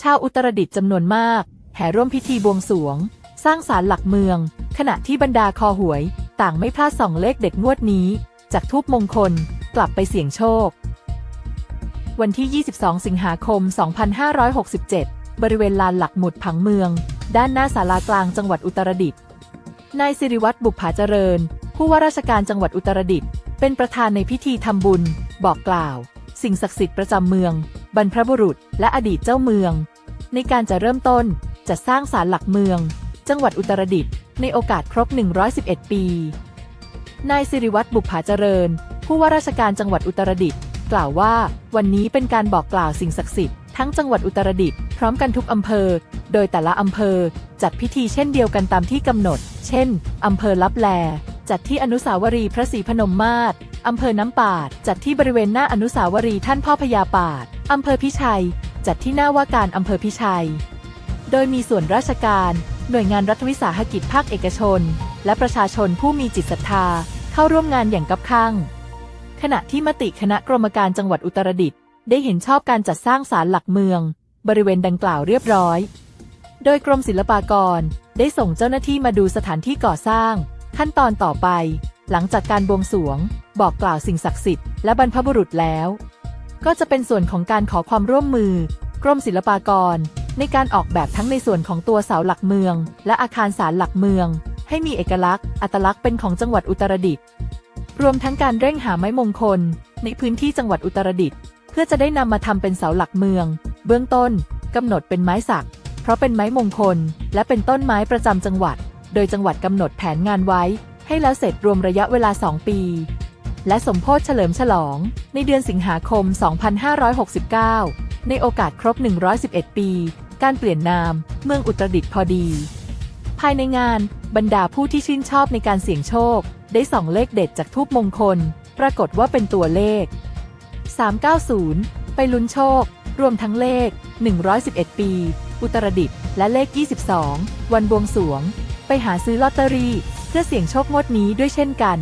ชาวอุตรดิตถ์จำนวนมาก แห่ร่วมพิธีบวงสรวง สร้างศาลหลักเมือง ขณะที่บรรดาคอหวย ต่างไม่พลาดส่องเลขเด็ดงวดนี้ จากทูปมงคล กลับไปเสี่ยงโชค วันที่ 22 สิงหาคม 2567 บริเวณลานหลักหมุดผังเมือง ด้านหน้าศาลากลางจังหวัดอุตรดิตถ์นายสิริวัตรบุปผาเจริญ ผู้ว่าราชการจังหวัดอุตรดิตถ์เป็นประธานในพิธีทำบุญ บอกกล่าว สิ่งศักดิ์สิทธิ์ประจำเมือง บรรพบุรุษ และอดีตเจ้าเมือง ในการจะเริ่มต้นจัดสร้างศาลหลักเมือง จังหวัดอุตรดิตถ์ในโอกาสครบ 111 ปี นายสิริวัตรบุปผาเจริญ ผู้ว่าราชการจังหวัดอุตรดิตถ์กล่าวว่า วันนี้เป็นการบอกกล่าวสิ่งศักดิ์สิทธิ์ทั้งจังหวัดอุตรดิตถ์พร้อมกันทุกอำเภอ โดยแต่ละอำเภอจัดพิธีเช่นเดียวกันตามที่กำหนด เช่นอำเภอลับแลจัดที่อนุสาวรีย์พระศรีพนมมาศอำเภอน้ำปาด จัดที่บริเวณหน้าอนุสาวรีย์ท่านพ่อพญาปาด อำเภอพิชัย จัดที่หน้าว่าการอำเภอพิชัย โดยมีส่วนราชการ หน่วยงานรัฐวิสาหกิจภาคเอกชน และประชาชนผู้มีจิตศรัทธาเข้าร่วมงานอย่างกับข้างขณะที่มติคณะกรรมการจังหวัดอุตรดิตถ์ได้เห็นชอบการจัดสร้างศาลหลักเมือง บริเวณดังกล่าวเรียบร้อย โดยกรมศิลปากรได้ส่งเจ้าหน้าที่มาดูสถานที่ก่อสร้าง ขั้นตอนต่อไป หลังจากการบวงสรวง บอกกล่าวสิ่งศักดิ์สิทธิ์และบรรพบุรุษแล้ว ก็จะเป็นส่วนของการขอความร่วมมือกรมศิลปากร ในการออกแบบทั้งในส่วนของตัวเสาหลักเมือง และอาคารศาลหลักเมือง ให้มีเอกลักษณ์ อัตลักษณ์เป็นของจังหวัดอุตรดิตถ์รวมทั้งการเร่งหาไม้มงคล ในพื้นที่จังหวัดอุตรดิตถ์เพื่อจะได้นำมาทำเป็นเสาหลักเมือง เบื้องต้นกำหนดเป็นไม้สัก เพราะเป็นไม้มงคล และเป็นต้นไม้ประจำจังหวัด โดยจังหวัดกำหนดแผนงานไว้ ให้แล้วเสร็จรวมระยะเวลา 2 ปี และสมโพธิเฉลิมฉลอง ในเดือนสิงหาคม 2569 ในโอกาสครบ 111 ปี การเปลี่ยนนาม เมืองอุตรดิตถ์พอดี ภายในงานบรรดาผู้ที่ชื่นชอบในการเสี่ยงโชค ได้ส่องเลขเด็ดจากทูปมงคล ปรากฏว่าเป็นตัวเลข 390 ไปลุ้นโชค รวมทั้งเลข 111 ปี อุตรดิตถ์และเลข 22 วันบวงสรวง ไปหาซื้อลอตเตอรี่ เพื่อเสี่ยงโชคงวดนี้ด้วยเช่นกัน